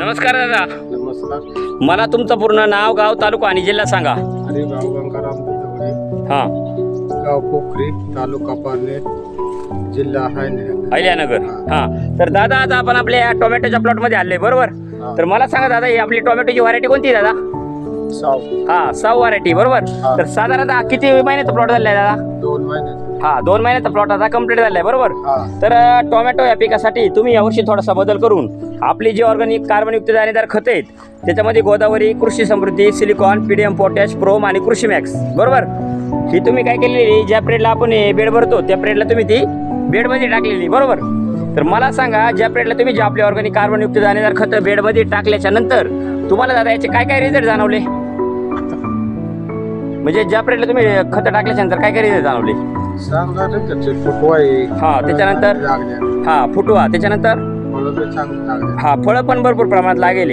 नमस्कार दादा. नमस्कार मला तुमचं पूर्ण नाव गाव तालुका आणि जिल्हा सांगा. अरे गाव गंगाराम हां. गाव पोखरी तालुका पारनेर जिल्हा अहिल्यानगर. हां. तर दादा आता आपण आपल्या टोमॅटोच्या प्लॉटमध्ये आले बरोबर? हा. तर मला सांगा दादा ही आपली टोमॅटोची व्हरायटी कोणती आहे दादा? साव हा साऊ व्हरायटी बरोबर? हा. तर साधारणतः किती महिन्याचा प्लॉट झाला आहे दादा? दोन महिन्याचे. हा दोन महिन्याचा प्लॉट आता कंप्लीट झाला आहे बरोबर तर टोमॅटो या पिकासाठी तुम्ही यावर्षी थोडासा बदल करून आपली जी ऑर्गॅनिक कार्बनयुक्त दाणेदार खतं आहेत त्याच्यामध्ये गोदावरी कृषी समृद्धी सिलिकॉन पीडीएम पोटॅश प्रोम आणि कृषी मॅक्स बरोबर? ही तुम्ही काय केलेली ज्या प्रेडला आपण बेड भरतो त्या प्रेडला तुम्ही ती बेडमध्ये टाकलेली बरोबर? तर मला सांगा ज्या प्रेडला तुम्ही जे आपले ऑर्गॅनिक कार्बनयुक्त दाणेदार खतं बेडमध्ये टाकल्याच्या नंतर तुम्हाला दादा याचे काय काय रिझल्ट जाणवले? म्हणजे ज्या प्रेडला तुम्ही खतं टाकल्याच्या नंतर काय काय रिझल्ट जाणवले? आहे. हा, त्याच्यानंतर? हा फुटवा त्याच्यानंतर? हा फळं पण भरपूर प्रमाणात लागेल.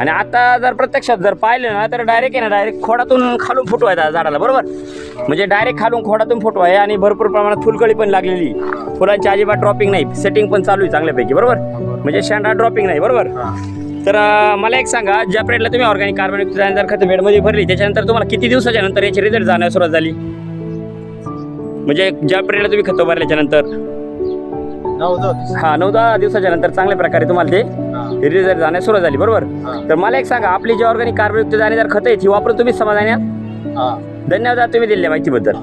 आणि आता जर प्रत्यक्षात जर पाहिलं ना तर डायरेक्ट आहे ना डायरेक्ट खोडातून खालून फुटवा आहे झाडाला बरोबर? म्हणजे डायरेक्ट खालून खोडातून फुटवा आहे आणि भरपूर प्रमाणात फुलकळी पण लागलेली. फुलांची अजिबात ड्रॉपिंग नाही. सेटिंग पण चालू आहे चांगल्यापैकी बरोबर? म्हणजे शेंडा ड्रॉपिंग नाही बरोबर? तर मला एक सांगा ज्या पिरियडला तुम्ही ऑर्गॅनिक कार्बनयुक्त दाणेदार खतं बेडमध्ये भरली त्याच्यानंतर तुम्हाला किती दिवसाच्या नंतर याचे रिझल्ट जाण्यास सुरुवात झाली? म्हणजे ज्या पिरियडला तुम्ही खतं भरल्याच्या नंतर हा नऊ दहा दिवसाच्या नंतर चांगल्या प्रकारे तुम्हाला ते हा रिझल्ट जाण्यास सुरुवात झाली बरोबर हा. तर मला एक सांगा आपली जी ऑर्गॅनिक कार्बनयुक्त दाणेदार खतं आहेत ही वापरून तुम्ही समाधानी आहात? हा धन्यवाद तुम्ही दिलेल्या माहितीबद्दल